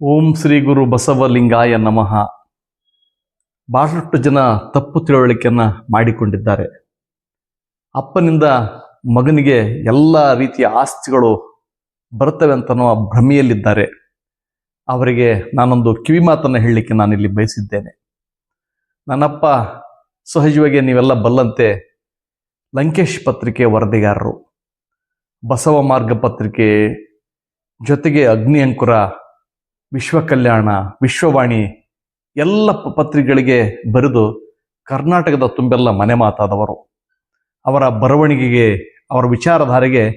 ಓಂ ಶ್ರೀ ಗುರು ಬಸವಲಿಂಗಾಯ ನಮಃ. ಬಹಳಷ್ಟು ಜನ ತಪ್ಪು ತಿಳುವಳಿಕೆಯನ್ನು ಮಾಡಿಕೊಂಡಿದ್ದಾರೆ. ಅಪ್ಪನಿಂದ ಮಗನಿಗೆ ಎಲ್ಲ ರೀತಿಯ ಆಸ್ತಿಗಳು ಬರುತ್ತವೆ ಅಂತನೋ ಭ್ರಮೆಯಲ್ಲಿದ್ದಾರೆ. ಅವರಿಗೆ ನಾನೊಂದು ಕಿವಿ ಮಾತನ್ನು ಹೇಳಲಿಕ್ಕೆ ನಾನಿಲ್ಲಿ ಬಯಸಿದ್ದೇನೆ. ನನ್ನಪ್ಪ ಸಹಜವಾಗಿ ನೀವೆಲ್ಲ ಬಲ್ಲಂತೆ ಲಂಕೇಶ್ ಪತ್ರಿಕೆ ವರದಿಗಾರರು. ಬಸವ ಮಾರ್ಗ ಪತ್ರಿಕೆ ಜೊತೆಗೆ ಅಗ್ನಿ ಅಂಕುರ ವಿಶ್ವ ಕಲ್ಯಾಣ ವಿಶ್ವವಾಣಿ ಎಲ್ಲ ಪತ್ರಿಕೆಗಳಿಗೆ ಬರೆದು ಕರ್ನಾಟಕದ ತುಂಬೆಲ್ಲ ಮನೆ ಮಾತಾದವರು. ಅವರ ಬರವಣಿಗೆಗೆ, ಅವರ ವಿಚಾರಧಾರೆಗೆ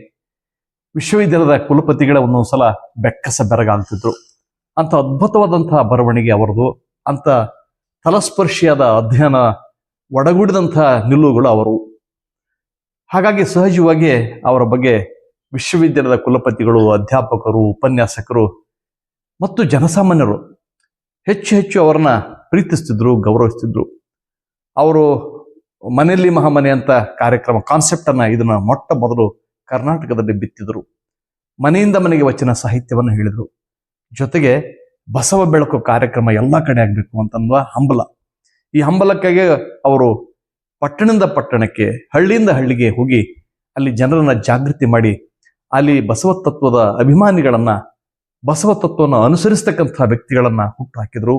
ವಿಶ್ವವಿದ್ಯಾಲಯದ ಕುಲಪತಿಗಳ ಒಂದೊಂದು ಸಲ ಬೆಕ್ಕಸ ಬೆರಗಾಗ್ತಿದ್ರು. ಅಂತ ಅದ್ಭುತವಾದಂತಹ ಬರವಣಿಗೆ ಅವರದು. ಅಂತ ತಲಸ್ಪರ್ಶಿಯಾದ ಅಧ್ಯಯನ ಒಡಗೂಡಿದಂತಹ ನಿಲುವುಗಳು ಅವರು. ಹಾಗಾಗಿ ಸಹಜವಾಗಿ ಅವರ ಬಗ್ಗೆ ವಿಶ್ವವಿದ್ಯಾಲಯದ ಕುಲಪತಿಗಳು, ಅಧ್ಯಾಪಕರು, ಉಪನ್ಯಾಸಕರು ಮತ್ತು ಜನಸಾಮಾನ್ಯರು ಹೆಚ್ಚು ಹೆಚ್ಚು ಅವರನ್ನ ಪ್ರೀತಿಸ್ತಿದ್ರು, ಗೌರವಿಸ್ತಿದ್ರು. ಅವರು ಮನೆಯಲ್ಲಿ ಮಹಾಮನೆ ಅಂತ ಕಾರ್ಯಕ್ರಮ ಕಾನ್ಸೆಪ್ಟನ್ನು ಇದನ್ನು ಮೊಟ್ಟ ಮೊದಲು ಕರ್ನಾಟಕದಲ್ಲಿ ಬಿತ್ತಿದ್ರು. ಮನೆಯಿಂದ ಮನೆಗೆ ವಚನ ಸಾಹಿತ್ಯವನ್ನು ಹೇಳಿದರು. ಜೊತೆಗೆ ಬಸವ ಬೆಳಕು ಕಾರ್ಯಕ್ರಮ ಎಲ್ಲ ಕಡೆ ಆಗಬೇಕು ಅಂತನ್ನುವ ಹಂಬಲ. ಈ ಹಂಬಲಕ್ಕಾಗಿ ಅವರು ಪಟ್ಟಣದಿಂದ ಪಟ್ಟಣಕ್ಕೆ, ಹಳ್ಳಿಯಿಂದ ಹಳ್ಳಿಗೆ ಹೋಗಿ ಅಲ್ಲಿ ಜನರನ್ನು ಜಾಗೃತಿ ಮಾಡಿ, ಅಲ್ಲಿ ಬಸವ ತತ್ವದ ಅಭಿಮಾನಿಗಳನ್ನ ಬಸವ ತತ್ವವನ್ನು ಅನುಸರಿಸ್ತಕ್ಕಂತಹ ವ್ಯಕ್ತಿಗಳನ್ನ ಹುಟ್ಟು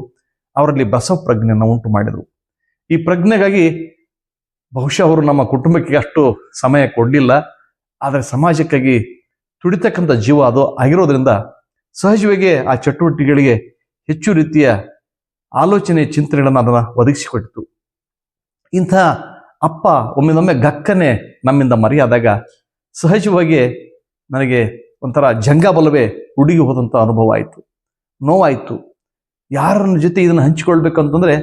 ಅವರಲ್ಲಿ ಬಸವ ಪ್ರಜ್ಞೆಯನ್ನು ಉಂಟು ಮಾಡಿದ್ರು. ಈ ಪ್ರಜ್ಞೆಗಾಗಿ ಬಹುಶಃ ಅವರು ನಮ್ಮ ಕುಟುಂಬಕ್ಕೆ ಅಷ್ಟು ಸಮಯ ಕೊಡಲಿಲ್ಲ. ಆದರೆ ಸಮಾಜಕ್ಕಾಗಿ ತುಡಿತಕ್ಕಂಥ ಜೀವ ಅದು ಆಗಿರೋದ್ರಿಂದ ಸಹಜವಾಗಿ ಆ ಚಟುವಟಿಕೆಗಳಿಗೆ ಹೆಚ್ಚು ರೀತಿಯ ಆಲೋಚನೆ ಚಿಂತನೆಗಳನ್ನು ಅದನ್ನು ಒದಗಿಸಿಕೊಟ್ಟಿತು ಇಂಥ ಅಪ್ಪ ಒಮ್ಮೆನೊಮ್ಮೆ ಗಕ್ಕನೆ ನಮ್ಮಿಂದ ಮರೆಯಾದಾಗ ಸಹಜವಾಗಿ ನನಗೆ ಒಂಥರ ಜಂಗಬಲವೇ ಹುಡುಗಿ ಹೋದಂಥ ಅನುಭವ ಆಯಿತು. ನೋವಾಯಿತು. ಯಾರ ಜೊತೆ ಇದನ್ನು ಹಂಚಿಕೊಳ್ಬೇಕಂತಂದರೆ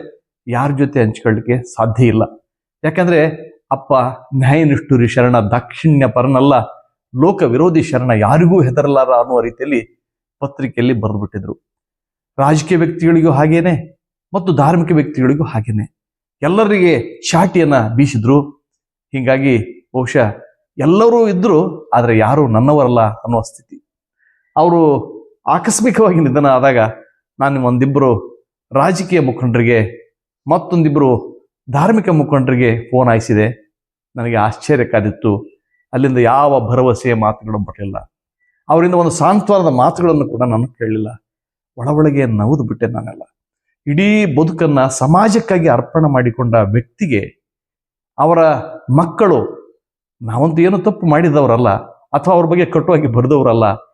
ಯಾರ ಜೊತೆ ಹಂಚ್ಕೊಳ್ಳಿಕ್ಕೆ ಸಾಧ್ಯ ಇಲ್ಲ. ಯಾಕಂದ್ರೆ ಅಪ್ಪ ನ್ಯಾಯನಿಷ್ಠುರಿ ಶರಣ, ದಾಕ್ಷಿಣ್ಯ ಪರನಲ್ಲ, ಲೋಕ ವಿರೋಧಿ ಶರಣ ಯಾರಿಗೂ ಹೆದರಲಾರ ಅನ್ನುವ ರೀತಿಯಲ್ಲಿ ಪತ್ರಿಕೆಯಲ್ಲಿ ಬರೆದುಬಿಟ್ಟಿದ್ರು. ರಾಜಕೀಯ ವ್ಯಕ್ತಿಗಳಿಗೂ ಹಾಗೇನೆ ಮತ್ತು ಧಾರ್ಮಿಕ ವ್ಯಕ್ತಿಗಳಿಗೂ ಹಾಗೇನೆ. ಎಲ್ಲರಿಗೆ ಚಾಟಿಯನ್ನ ಬೀಸಿದ್ರು. ಹೀಗಾಗಿ ಬಹುಶಃ ಎಲ್ಲರೂ ಇದ್ರು, ಆದರೆ ಯಾರೂ ನನ್ನವರಲ್ಲ ಅನ್ನುವ ಸ್ಥಿತಿ. ಅವರು ಆಕಸ್ಮಿಕವಾಗಿ ನಿಧನ ಆದಾಗ ನಾನು ಒಂದಿಬ್ಬರು ರಾಜಕೀಯ ಮುಖಂಡರಿಗೆ ಮತ್ತೊಂದಿಬ್ಬರು ಧಾರ್ಮಿಕ ಮುಖಂಡರಿಗೆ ಫೋನ್ ಹಾಯಿಸಿದೆ. ನನಗೆ ಆಶ್ಚರ್ಯ ಕಾದಿತ್ತು ಅಲ್ಲಿಂದ ಯಾವ ಭರವಸೆಯ ಮಾತುಗಳು ಬರಲಿಲ್ಲ. ಅವರಿಂದ ಒಂದು ಸಾಂತ್ವನದ ಮಾತುಗಳನ್ನು ಕೂಡ ನಾನು ಕೇಳಲಿಲ್ಲ. ಒಳ ಒಳಗೆ ನವದು ಬಿಟ್ಟೆ ನಾನೆಲ್ಲ. ಇಡೀ ಬದುಕನ್ನು ಸಮಾಜಕ್ಕಾಗಿ ಅರ್ಪಣೆ ಮಾಡಿಕೊಂಡ ವ್ಯಕ್ತಿಗೆ ಅವರ ಮಕ್ಕಳು ನಾವಂತೂ ಏನು ತಪ್ಪು ಮಾಡಿದವರಲ್ಲ ಅಥವಾ ಅವ್ರ ಬಗ್ಗೆ ಕಟ್ಟುವಾಗಿ ಬರೆದವರಲ್ಲ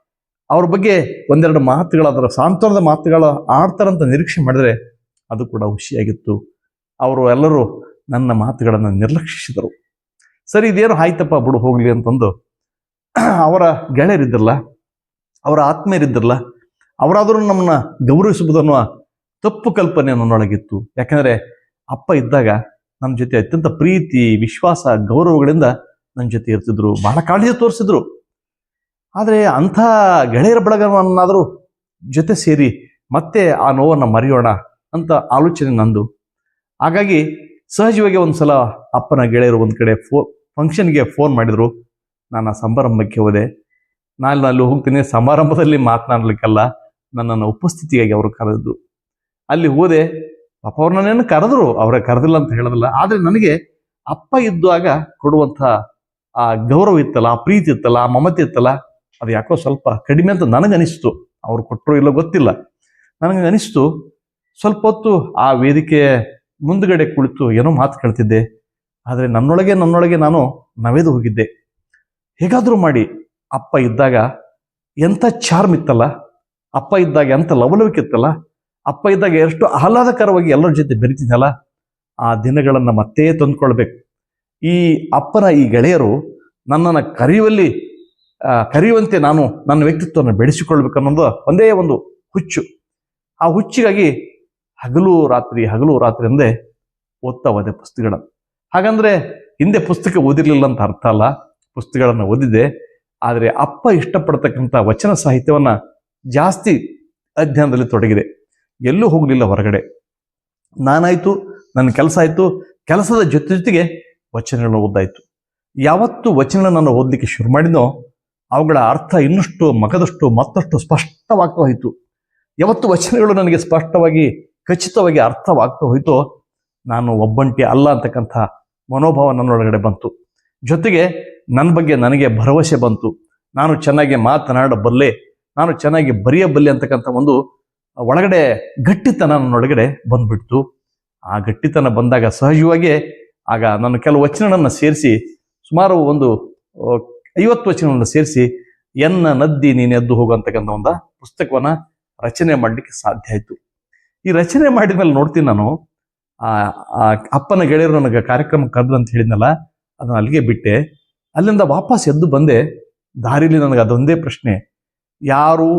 ಅವ್ರ ಬಗ್ಗೆ ಒಂದೆರಡು ಮಾತುಗಳು ಅದರ ಸಾಂತ್ವನದ ಮಾತುಗಳು ಆಡ್ತಾರಂತ ನಿರೀಕ್ಷೆ ಮಾಡಿದರೆ ಅದು ಕೂಡ ಖುಷಿಯಾಗಿತ್ತು ಅವರು ಎಲ್ಲರೂ ನನ್ನ ಮಾತುಗಳನ್ನು ನಿರ್ಲಕ್ಷಿಸಿದರು. ಸರಿ, ಇದೇನು ಆಯ್ತಪ್ಪ ಬಿಡು ಹೋಗ್ಲಿ ಅಂತಂದು ಅವರ ಗೆಳೆಯರಿದ್ದಿರಲ್ಲ ಅವರ ಆತ್ಮೀಯರಿದ್ದಿರಲ್ಲ ಅವರಾದರೂ ನಮ್ಮನ್ನ ಗೌರವಿಸುವುದನ್ನು ತಪ್ಪು ಕಲ್ಪನೆ ನನ್ನೊಳಗಿತ್ತು. ಯಾಕೆಂದ್ರೆ ಅಪ್ಪ ಇದ್ದಾಗ ನನ್ನ ಜೊತೆ ಅತ್ಯಂತ ಪ್ರೀತಿ, ವಿಶ್ವಾಸ, ಗೌರವಗಳಿಂದ ನನ್ನ ಜೊತೆ ಇರ್ತಿದ್ರು. ಬಹಳ ಕಾಳಜಿ ತೋರಿಸಿದ್ರು. ಆದರೆ ಅಂಥ ಗೆಳೆಯರ ಬಳಗವನ್ನಾದರೂ ಜೊತೆ ಸೇರಿ ಮತ್ತೆ ಆ ನೋವನ್ನು ಮರೆಯೋಣ ಅಂತ ಆಲೋಚನೆ ನಂದು. ಹಾಗಾಗಿ ಸಹಜವಾಗಿ ಒಂದು ಸಲ ಅಪ್ಪನ ಗೆಳೆಯರು ಒಂದು ಕಡೆ ಫೋ ಫಂಕ್ಷನ್ಗೆ ಫೋನ್ ಮಾಡಿದರು. ನಾನು ಆ ಸಮಾರಂಭಕ್ಕೆ ಹೋದೆ. ನಾನು ಅಲ್ಲಿ ಹೋಗ್ತೀನಿ, ಸಮಾರಂಭದಲ್ಲಿ ಮಾತನಾಡಲಿಕ್ಕಲ್ಲ. ನನ್ನನ್ನು ಉಪಸ್ಥಿತಿಯಾಗಿ ಅವರು ಕರೆದಿದ್ರು ಅಲ್ಲಿ ಹೋದೆ. ಪಾಪ ಅವ್ರು ನನ್ನೇನು ಕರೆದ್ರು. ಅವರೇ ಕರೆದಿಲ್ಲ ಅಂತ ಹೇಳೋದಿಲ್ಲ. ಆದರೆ ನನಗೆ ಅಪ್ಪ ಇದ್ದಾಗ ಕೊಡುವಂಥ ಆ ಗೌರವ ಇತ್ತಲ್ಲ, ಆ ಪ್ರೀತಿ ಇತ್ತಲ್ಲ, ಆ ಮಮತೆ ಇತ್ತಲ್ಲ ಅದು ಯಾಕೋ ಸ್ವಲ್ಪ ಕಡಿಮೆ ಅಂತ ನನಗನಿಸ್ತು. ಅವ್ರು ಕೊಟ್ಟರು ಇಲ್ಲೋ ಗೊತ್ತಿಲ್ಲ. ನನಗೆ ಅನಿಸ್ತು ಸ್ವಲ್ಪ ಹೊತ್ತು ಆ ವೇದಿಕೆ ಮುಂದುಗಡೆ ಕುಳಿತು ಏನೋ ಮಾತು ಕೇಳ್ತಿದ್ದೆ. ಆದರೆ ನನ್ನೊಳಗೆ ನನ್ನೊಳಗೆ ನಾನು ನವೆದು ಹೋಗಿದ್ದೆ. ಹೇಗಾದರೂ ಮಾಡಿ, ಅಪ್ಪ ಇದ್ದಾಗ ಎಂಥ ಚಾರ್ಮ್ ಇತ್ತಲ್ಲ? ಅಪ್ಪ ಇದ್ದಾಗ ಎಂಥ ಲವಲವಿಕೆ ಇತ್ತಲ್ಲ? ಅಪ್ಪ ಇದ್ದಾಗ ಎಷ್ಟು ಆಹ್ಲಾದಕರವಾಗಿ ಎಲ್ಲರ ಜೊತೆ ಬೆರಿತಿದ್ದಲ್ಲ ಆ ದಿನಗಳನ್ನು ಮತ್ತೆ ತಂದುಕೊಳ್ಬೇಕು. ಈ ಅಪ್ಪನ ಈ ಗೆಳೆಯರು ನನ್ನನ್ನು ಕರೆಯುವಲ್ಲಿ ಕರೆಯುವಂತೆ ನಾನು ನನ್ನ ವ್ಯಕ್ತಿತ್ವವನ್ನು ಬೆಳೆಸಿಕೊಳ್ಬೇಕು ಅನ್ನೋದು ಒಂದೇ ಒಂದು ಹುಚ್ಚು. ಆ ಹುಚ್ಚಿಗಾಗಿ ಹಗಲು ರಾತ್ರಿ ಹಗಲು ರಾತ್ರಿ ಅಂದೇ ಓದ್ತಾ ಹೋದೆ ಪುಸ್ತಕಗಳನ್ನು. ಹಾಗಂದ್ರೆ ಹಿಂದೆ ಪುಸ್ತಕ ಓದಿರಲಿಲ್ಲ ಅಂತ ಅರ್ಥ ಅಲ್ಲ, ಪುಸ್ತಕಗಳನ್ನು ಓದಿದೆ ಆದರೆ ಅಪ್ಪ ಇಷ್ಟಪಡ್ತಕ್ಕಂಥ ವಚನ ಸಾಹಿತ್ಯವನ್ನ ಜಾಸ್ತಿ ಅಧ್ಯಯನದಲ್ಲಿ ತೊಡಗಿದೆ. ಎಲ್ಲೂ ಹೋಗಲಿಲ್ಲ ಹೊರಗಡೆ. ನಾನಾಯಿತು, ನನ್ನ ಕೆಲಸ ಆಯಿತು, ಕೆಲಸದ ಜೊತೆ ಜೊತೆಗೆ ವಚನಗಳನ್ನು ಓದ್ದಾಯ್ತು ಯಾವತ್ತು ವಚನಗಳನ್ನು ನಾನು ಓದಲಿಕ್ಕೆ ಶುರು ಮಾಡಿದ್ನೋ ಅವುಗಳ ಅರ್ಥ ಇನ್ನಷ್ಟು ಮಗದಷ್ಟು ಮತ್ತಷ್ಟು ಸ್ಪಷ್ಟವಾಗ್ತಾ ಹೋಯಿತು ಯಾವತ್ತು ವಚನಗಳು ನನಗೆ ಸ್ಪಷ್ಟವಾಗಿ, ಖಚಿತವಾಗಿ ಅರ್ಥವಾಗ್ತಾ ಹೋಯಿತು ನಾನು ಒಬ್ಬಂಟಿ ಅಲ್ಲ ಅಂತಕ್ಕಂಥ ಮನೋಭಾವ ನನ್ನೊಳಗಡೆ ಬಂತು. ಜೊತೆಗೆ ನನ್ನ ಬಗ್ಗೆ ನನಗೆ ಭರವಸೆ ಬಂತು. ನಾನು ಚೆನ್ನಾಗಿ ಮಾತನಾಡಬಲ್ಲೆ, ನಾನು ಚೆನ್ನಾಗಿ ಬರೆಯಬಲ್ಲೆ ಅಂತಕ್ಕಂಥ ಒಂದು ಒಳಗಡೆ ಗಟ್ಟಿತನ ನನ್ನೊಳಗಡೆ ಬಂದ್ಬಿಡ್ತು. ಆ ಗಟ್ಟಿತನ ಬಂದಾಗ ಸಹಜವಾಗಿ ಆಗ ನಾನು ಕೆಲವು ವಚನಗಳನ್ನು ಸೇರಿಸಿ ಸುಮಾರು ಒಂದು ಐವತ್ತು ವಚನವನ್ನು ಸೇರಿಸಿ, ಎನ್ನ ನದ್ದಿ ನೀನು ಎದ್ದು ಹೋಗುವಂತಕ್ಕಂಥ ಒಂದು ಪುಸ್ತಕವನ್ನ ರಚನೆ ಮಾಡಲಿಕ್ಕೆ ಸಾಧ್ಯ ಆಯಿತು. ಈ ರಚನೆ ಮಾಡಿದ ಮೇಲೆ ನೋಡ್ತೀನಿ ನಾನು, ಆ ಅಪ್ಪನ ಗೆಳೆಯರು ನನಗೆ ಕಾರ್ಯಕ್ರಮ ಕರೆದು ಅಂತ ಹೇಳಿದ್ನಲ್ಲ, ಅದನ್ನ ಅಲ್ಲಿಗೆ ಬಿಟ್ಟೆ. ಅಲ್ಲಿಂದ ವಾಪಸ್ ಎದ್ದು ಬಂದೆ. ದಾರಿಲಿ ನನಗೆ ಅದೊಂದೇ ಪ್ರಶ್ನೆ, ಯಾರು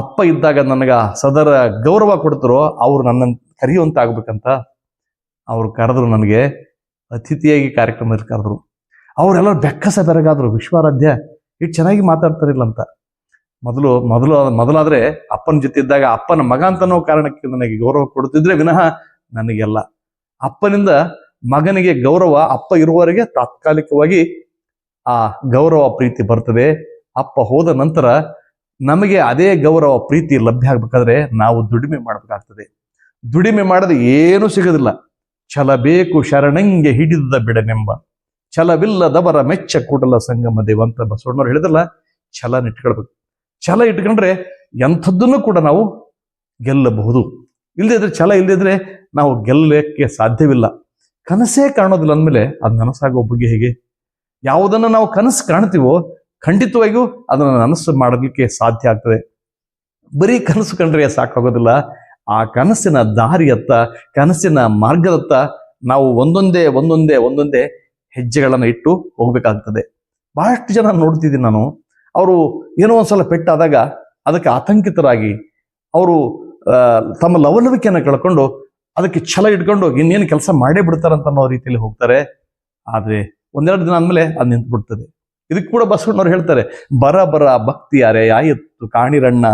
ಅಪ್ಪ ಇದ್ದಾಗ ನನಗೆ ಸದರ ಗೌರವ ಕೊಡ್ತಾರೋ ಅವರು ನನ್ನನ್ನು ಕರೆಯುವಂತ ಆಗ್ಬೇಕಂತ ಅವ್ರು ಕರೆದ್ರು ನನಗೆ, ಅತಿಥಿಯಾಗಿ ಕಾರ್ಯಕ್ರಮದಲ್ಲಿ ಕರೆದ್ರು. ಅವರೆಲ್ಲ ಬೆಕ್ಕಸ ಬೆರಗಾದ್ರು. ವಿಶ್ವಾರಾಧ್ಯ ಇಷ್ಟು ಚೆನ್ನಾಗಿ ಮಾತಾಡ್ತಾರಿಲ್ಲ ಅಂತ ಮೊದಲು ಮೊದಲು, ಮೊದಲಾದ್ರೆ ಅಪ್ಪನ ಜೊತೆ ಇದ್ದಾಗ ಅಪ್ಪನ ಮಗ ಅಂತ ಅನ್ನೋ ಕಾರಣಕ್ಕೆ ನನಗೆ ಗೌರವ ಕೊಡುತ್ತಿದ್ರೆ ವಿನಃ ನನಗೆಲ್ಲ. ಅಪ್ಪನಿಂದ ಮಗನಿಗೆ ಗೌರವ, ಅಪ್ಪ ಇರುವವರೆಗೆ ತಾತ್ಕಾಲಿಕವಾಗಿ ಆ ಗೌರವ ಪ್ರೀತಿ ಬರ್ತದೆ. ಅಪ್ಪ ಹೋದ ನಂತರ ನಮಗೆ ಅದೇ ಗೌರವ ಪ್ರೀತಿ ಲಭ್ಯ ಆಗ್ಬೇಕಾದ್ರೆ ನಾವು ದುಡಿಮೆ ಮಾಡಬೇಕಾಗ್ತದೆ. ದುಡಿಮೆ ಮಾಡದೆ ಏನೂ ಸಿಗೋದಿಲ್ಲ. ಛಲ ಬೇಕು, ಶರಣಂಗೆ ಹಿಡಿದ ಬಿಡನೆಂಬ. ಛಲವಿಲ್ಲದವರ ಮೆಚ್ಚ ಕೂಡಲ ಸಂಗಮ ದೇವ ಅಂತ ಬಸವಣ್ಣವ್ರು ಹೇಳಿದಲ್ಲ ಛಲ ಇಟ್ಕೊಳ್ಬೇಕು ಛಲ ಇಟ್ಕೊಂಡ್ರೆ ಎಂಥದ್ದನ್ನು ಕೂಡ ನಾವು ಗೆಲ್ಲಬಹುದು. ಇಲ್ಲದಿದ್ರೆ ಛಲ ಇಲ್ಲದಿದ್ರೆ ನಾವು ಗೆಲ್ಲಕ್ಕೆ ಸಾಧ್ಯವಿಲ್ಲ. ಕನಸೇ ಕಾಣೋದಿಲ್ಲ ಅಂದಮೇಲೆ ಅದು ನನಸಾಗೋ ಬಗ್ಗೆ ಹೇಗೆ? ಯಾವುದನ್ನು ನಾವು ಕನಸು ಕಾಣ್ತೀವೋ ಖಂಡಿತವಾಗಿಯೂ ಅದನ್ನು ನನಸು ಮಾಡಲಿಕ್ಕೆ ಸಾಧ್ಯ ಆಗ್ತದೆ. ಬರೀ ಕನಸು ಕಂಡ್ರೆ ಸಾಕಾಗೋದಿಲ್ಲ. ಆ ಕನಸಿನ ದಾರಿಯತ್ತ, ಕನಸಿನ ಮಾರ್ಗದತ್ತ ನಾವು ಒಂದೊಂದೇ ಒಂದೊಂದೇ ಒಂದೊಂದೇ ಹೆಜ್ಜೆಗಳನ್ನು ಇಟ್ಟು ಹೋಗ್ಬೇಕಾಗ್ತದೆ. ಬಹಳಷ್ಟು ಜನ ನೋಡ್ತಿದ್ದೀನಿ ನಾನು. ಅವರು ಏನೋ ಒಂದ್ಸಲ ಪೆಟ್ಟಾದಾಗ ಅದಕ್ಕೆ ಆತಂಕಿತರಾಗಿ ಅವರು ತಮ್ಮ ಲವಲವಿಕೆಯನ್ನು ಕಳ್ಕೊಂಡು ಅದಕ್ಕೆ ಛಲ ಇಟ್ಕೊಂಡು ಇನ್ನೇನು ಕೆಲಸ ಮಾಡೇ ಬಿಡ್ತಾರಂತ ಅನ್ನೋ ರೀತಿಯಲ್ಲಿ ಹೋಗ್ತಾರೆ. ಆದರೆ ಒಂದೆರಡು ದಿನ ಆದಮೇಲೆ ಅದು ನಿಂತು ಬಿಡ್ತದೆ. ಇದಕ್ಕೆ ಕೂಡ ಬಸವಣ್ಣವ್ರು ಹೇಳ್ತಾರೆ, ಬರ ಬರ ಭಕ್ತಿ ಯಾರೇ ಆಯತ್ತು ಕಾಣಿರಣ್ಣ.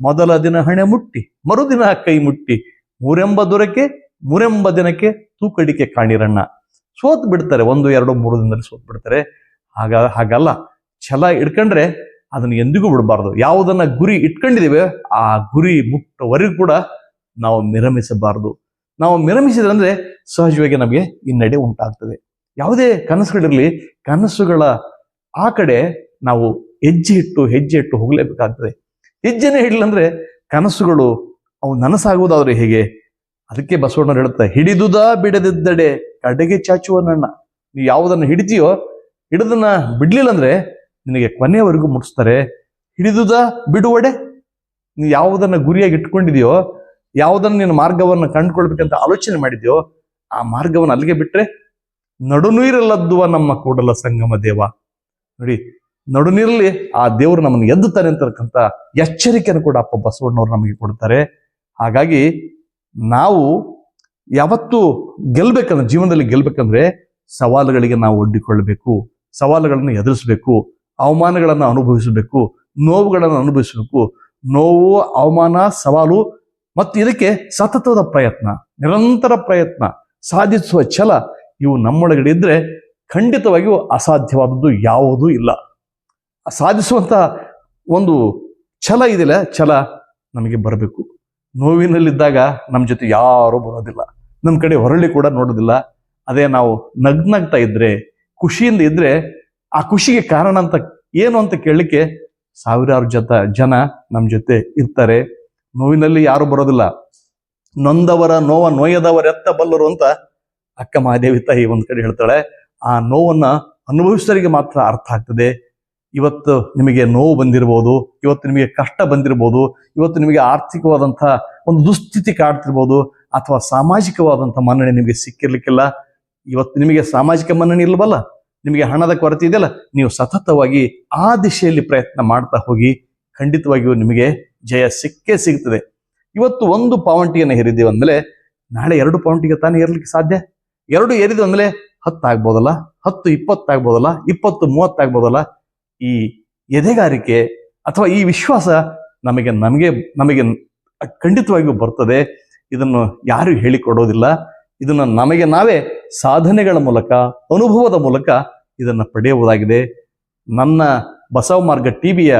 ಮೊದಲ ದಿನ ಹಣೆ ಮುಟ್ಟಿ, ಮರುದಿನ ಕೈ ಮುಟ್ಟಿ. ಮೂರೆಂಬ ದೊರಕೆ, ಮೂರೆಂಬ ದಿನಕ್ಕೆ ತೂಕಡಿಕೆ ಕಾಣಿರಣ್ಣ. ಸೋತ್ ಬಿಡ್ತಾರೆ. ಒಂದು, ಎರಡು, ಮೂರು ದಿನದಲ್ಲಿ ಸೋತ್ ಬಿಡ್ತಾರೆ. ಹಾಗ, ಹಾಗಲ್ಲ. ಛಲ ಇಟ್ಕೊಂಡ್ರೆ ಅದನ್ನ ಎಂದಿಗೂ ಬಿಡಬಾರ್ದು. ಯಾವುದನ್ನ ಗುರಿ ಇಟ್ಕೊಂಡಿದ್ದೀವಿ ಆ ಗುರಿ ಮುಟ್ಟವರೆಗೂ ಕೂಡ ನಾವು ಮಿರಮಿಸಬಾರದು ನಾವು ಮಿರಮಿಸಿದ್ರಂದ್ರೆ ಸಹಜವಾಗಿ ನಮಗೆ ಹಿನ್ನಡೆ ಉಂಟಾಗ್ತದೆ. ಯಾವುದೇ ಕನಸುಗಳಿರಲಿ, ಕನಸುಗಳ ಆ ಕಡೆ ನಾವು ಹೆಜ್ಜೆ ಇಟ್ಟು ಹೆಜ್ಜೆ ಇಟ್ಟು ಹೋಗಲೇಬೇಕಾಗ್ತದೆ. ಹೆಜ್ಜೆನೇ ಹಿಡ್ಲಂದ್ರೆ ಕನಸುಗಳು ಅವು ನನಸಾಗುವುದಾದ್ರೆ ಹೇಗೆ? ಅದಕ್ಕೆ ಬಸವಣ್ಣರು ಹೇಳುತ್ತೆ ಹಿಡಿದುದ ಬಿಡದಿದ್ದಡೆ, ಕಡೆಗೆ ಚಾಚುವ ನನ್ನ. ನೀವು ಯಾವುದನ್ನು ಹಿಡಿತೀಯೋ, ಹಿಡಿದನ್ನ ಬಿಡ್ಲಿಲ್ಲ ಅಂದ್ರೆ ನಿನಗೆ ಕೊನೆಯವರೆಗೂ ಮುಟ್ಟಿಸ್ತಾರೆ. ಹಿಡಿದುದ ಬಿಡುವಡೆ? ನೀ ಯಾವುದನ್ನ ಗುರಿಯಾಗಿ ಇಟ್ಕೊಂಡಿದೆಯೋ, ಯಾವುದನ್ನ ನೀನು ಮಾರ್ಗವನ್ನು ಕಂಡುಕೊಳ್ಬೇಕಂತ ಆಲೋಚನೆ ಮಾಡಿದ್ಯೋ, ಆ ಮಾರ್ಗವನ್ನು ಅಲ್ಲಿಗೆ ಬಿಟ್ರೆ ನಡುನೀರಲ್ಲದ್ದುವ ನಮ್ಮ ಕೂಡಲ ಸಂಗಮ ದೇವ. ನೋಡಿ, ನಡುನೀರಲ್ಲಿ ಆ ದೇವರು ನಮ್ಮನ್ನು ಎದ್ದುತ್ತಾನೆ ಅಂತಕ್ಕಂಥ ಎಚ್ಚರಿಕೆಯನ್ನು ಕೂಡ ಅಪ್ಪ ಬಸವಣ್ಣವ್ರು ನಮಗೆ ಕೊಡ್ತಾರೆ. ಹಾಗಾಗಿ ನಾವು ಯಾವತ್ತು ಗೆಲ್ಬೇಕಂದ್ರೆ, ಜೀವನದಲ್ಲಿ ಗೆಲ್ಬೇಕಂದ್ರೆ ಸವಾಲುಗಳಿಗೆ ನಾವು ಒಡ್ಡಿಕೊಳ್ಳಬೇಕು. ಸವಾಲುಗಳನ್ನು ಎದುರಿಸಬೇಕು. ಅವಮಾನಗಳನ್ನು ಅನುಭವಿಸಬೇಕು. ನೋವುಗಳನ್ನು ಅನುಭವಿಸಬೇಕು. ನೋವು, ಅವಮಾನ, ಸವಾಲು ಮತ್ತು ಇದಕ್ಕೆ ಸತತದ ಪ್ರಯತ್ನ, ನಿರಂತರ ಪ್ರಯತ್ನ, ಸಾಧಿಸುವ ಛಲ ಇವು ನಮ್ಮೊಳಗಡೆ ಇದ್ದರೆ ಖಂಡಿತವಾಗಿಯೂ ಅಸಾಧ್ಯವಾದದ್ದು ಯಾವುದೂ ಇಲ್ಲ. ಸಾಧಿಸುವಂತ ಒಂದು ಛಲ ಇದೆಯಲ್ಲ, ಛಲ ನಮಗೆ ಬರಬೇಕು. ನೋವಿನಲ್ಲಿದ್ದಾಗ ನಮ್ಮ ಜೊತೆ ಯಾರೂ ಬರೋದಿಲ್ಲ. ನಮ್ಮ ಕಡೆ ಹೊರಳಿ ಕೂಡ ನೋಡೋದಿಲ್ಲ. ಅದೇ ನಾವು ನಗ್ನಗ್ತಾ ಇದ್ರೆ, ಖುಷಿಯಿಂದ ಇದ್ರೆ ಆ ಖುಷಿಗೆ ಕಾರಣ ಅಂತ ಏನು ಅಂತ ಕೇಳಲಿಕ್ಕೆ ಸಾವಿರಾರು ಜತ ಜನ ನಮ್ಮ ಜೊತೆ ಇರ್ತಾರೆ. ನೋವಿನಲ್ಲಿ ಯಾರು ಬರೋದಿಲ್ಲ. ನೊಂದವರ ನೋವ ನೋಯದವರೆತ್ತ ಬಲ್ಲರು ಅಂತ ಅಕ್ಕ ಮಹಾದೇವಿ ತಾಯಿ ಒಂದ್ ಕಡೆ ಹೇಳ್ತಾಳೆ. ಆ ನೋವನ್ನ ಅನುಭವಿಸಿದವರಿಗೆ ಮಾತ್ರ ಅರ್ಥ ಆಗ್ತದೆ. ಇವತ್ತು ನಿಮಗೆ ನೋವು ಬಂದಿರಬಹುದು ಇವತ್ತು ನಿಮಗೆ ಕಷ್ಟ ಬಂದಿರಬಹುದು ಇವತ್ತು ನಿಮಗೆ ಆರ್ಥಿಕವಾದಂಥ ಒಂದು ದುಸ್ಥಿತಿ ಕಾಡ್ತಿರ್ಬೋದು ಅಥವಾ ಸಾಮಾಜಿಕವಾದಂಥ ಮನ್ನಣೆ ನಿಮಗೆ ಸಿಕ್ಕಿರ್ಲಿಕ್ಕಿಲ್ಲ. ಇವತ್ತು ನಿಮಗೆ ಸಾಮಾಜಿಕ ಮನ್ನಣೆ ಇಲ್ಲವಲ್ಲ ನಿಮಗೆ ಹಣದ ಕೊರತೆ ಇದೆಯಲ್ಲ? ನೀವು ಸತತವಾಗಿ ಆ ದಿಶೆಯಲ್ಲಿ ಪ್ರಯತ್ನ ಮಾಡ್ತಾ ಹೋಗಿ ಖಂಡಿತವಾಗಿಯೂ ನಿಮಗೆ ಜಯ ಸಿಕ್ಕೇ ಸಿಗ್ತದೆ. ಇವತ್ತು ಒಂದು ಪಾವಂಟಿಯನ್ನು ಹೇರಿದ್ದೀವಿ ಅಂದಮೇಲೆ ನಾಳೆ ಎರಡು ಪಾವಂಟಿಗೆ ತಾನೇ ಏರ್ಲಿಕ್ಕೆ ಸಾಧ್ಯ? ಎರಡು ಏರಿದ್ವಿ ಅಂದಮೇಲೆ ಹತ್ತು ಆಗ್ಬೋದಲ್ಲ? ಹತ್ತು ಇಪ್ಪತ್ತಾಗ್ಬೋದಲ್ಲ ಇಪ್ಪತ್ತು ಮೂವತ್ತಾಗ್ಬೋದಲ್ಲ ಈ ಎದೆಗಾರಿಕೆ ಅಥವಾ ಈ ವಿಶ್ವಾಸ ನಮಗೆ ನಮಗೆ ನಮಗೆ ಖಂಡಿತವಾಗಿಯೂ ಬರ್ತದೆ. ಇದನ್ನು ಯಾರು ಹೇಳಿಕೊಡೋದಿಲ್ಲ. ಇದನ್ನು ನಮಗೆ ನಾವೇ ಸಾಧನೆಗಳ ಮೂಲಕ, ಅನುಭವದ ಮೂಲಕ ಇದನ್ನು ಪಡೆಯುವುದಾಗಿದೆ. ನನ್ನ ಬಸವ ಮಾರ್ಗ ಟಿವಿಯ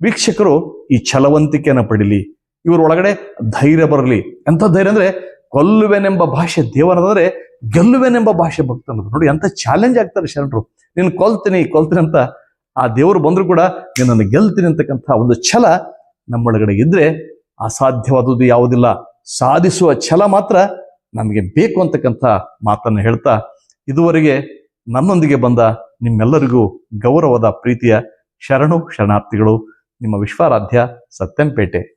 ವೀಕ್ಷಕರು ಈ ಛಲವಂತಿಕೆಯನ್ನು ಪಡೀಲಿ. ಇವರೊಳಗಡೆ ಧೈರ್ಯ ಬರಲಿ. ಎಂಥ ಧೈರ್ಯ ಅಂದರೆ ಕೊಲ್ಲುವೆನೆಂಬ ಭಾಷೆ ದೇವರದಾದ್ರೆ ಗೆಲ್ಲುವೆನೆಂಬ ಭಾಷೆ ಭಕ್ತನದು. ನೋಡಿ, ಎಂಥ ಚಾಲೆಂಜ್ ಆಗ್ತಾರೆ ಶರಣರು. ನೀನು ಕೊಲ್ತೀನಿ ಕೊಲ್ತೀನಿ ಅಂತ ಆ ದೇವರು ಬಂದರೂ ಕೂಡ ನಿನ್ನನ್ನು ಗೆಲ್ತೀನಿ ಅಂತಕ್ಕಂಥ ಒಂದು ಛಲ ನಮ್ಮೊಳಗಡೆ ಇದ್ರೆ ಅಸಾಧ್ಯವಾದದ್ದು ಯಾವುದಿಲ್ಲ. ಸಾಧಿಸುವ ಛಲ ಮಾತ್ರ ನಮಗೆ ಬೇಕು ಅಂತಕ್ಕಂಥ ಮಾತನ್ನು ಹೇಳ್ತಾ ಇದುವರೆಗೆ ನನ್ನೊಂದಿಗೆ ಬಂದ ನಿಮ್ಮೆಲ್ಲರಿಗೂ ಗೌರವದ ಪ್ರೀತಿಯ ಶರಣು ಶರಣಾರ್ಥಿಗಳು ನಿಮ್ಮ ವಿಶ್ವಾರಾಧ್ಯ ಸತ್ಯಂಪೇಟೆ.